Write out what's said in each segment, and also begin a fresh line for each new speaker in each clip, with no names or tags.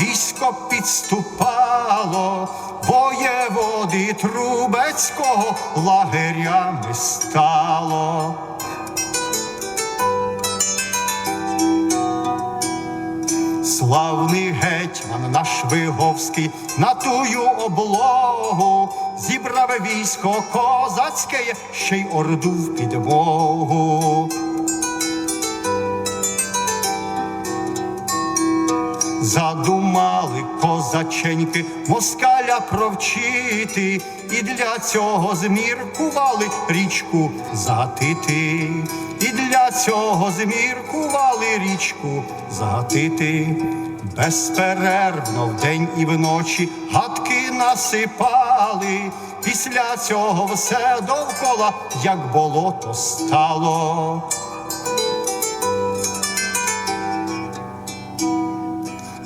військо підступало, воєводи Трубецького лагерями стало. Славний гетьман наш Виговський на тую облогу зібрав військо козацьке, ще й орду в підмогу. Задумали козаченьки москаля провчити, і для цього зміркували річку загатити, і для цього зміркували річку загатити. Безперервно вдень і вночі гадки насипали. Після цього все довкола, як болото стало.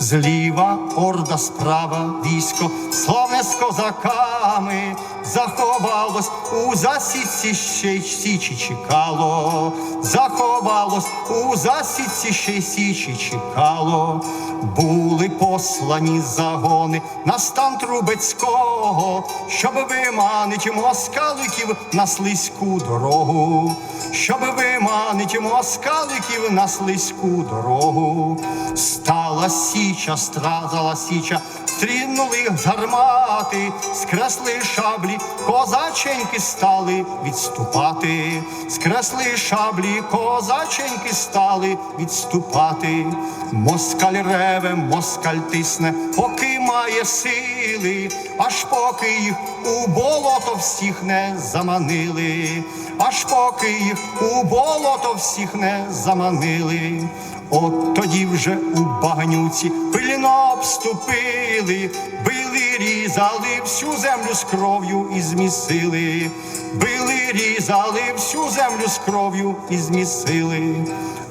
Зліва орда справа військо, славне з козаками, заховалось у засідці ще й січі чекало, заховалось у засідці ще й січі чекало. Були послані загони на стан Трубецького, щоб виманить москаликів на слизьку дорогу, щоб виманить москаликів на слизьку дорогу. Стала січа, стразала січа, стрінули гармати, скресли шаблі, козаченьки стали відступати, скресли шаблі, козаченьки стали відступати. Москаль реве, москаль тисне, поки має сили, аж поки їх у болото всіх не заманили, аж поки їх у болото всіх не заманили. От тоді вже у багнюці пильно обступили, били, різали всю землю з кров'ю і змісили, били, різали всю землю з кров'ю і змісили.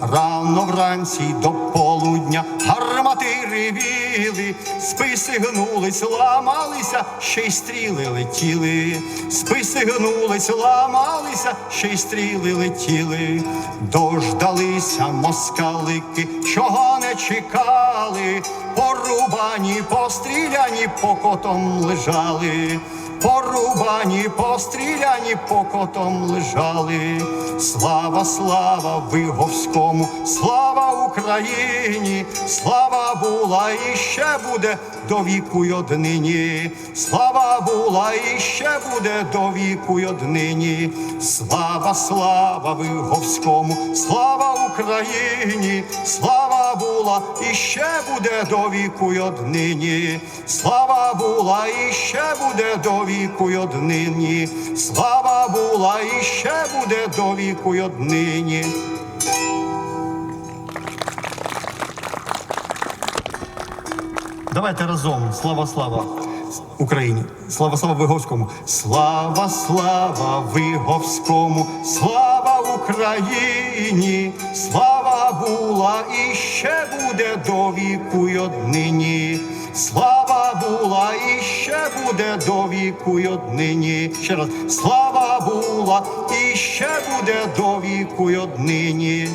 Рано вранці до полудня гармати ревіли, списи гнулись, ламалися, ще й стріли летіли, списи гнулись, ламалися, ще й стріли летіли, дождалися москалики, чого чекали, порубані, постріляні, покотом лежали. Порубані, постріляні, покотом лежали. Слава, слава Виговському, слава Україні, слава була і ще буде до віку й однині. Слава була і ще буде до віку й однині. Слава, слава Виговському, слава Україні, слава була і ще буде до віку й однині. Слава була і ще буде до віку й однині. Слава була і ще буде до віку й однині. Давайте разом. Слава, слава Україні. Слава, слава Виговському. Слава, слава Виговському. Слава Україні. Слава була і ще буде до віку й однині. Слава була і ще буде до віку й однині. Ще раз. Слава була і ще буде до віку й однині.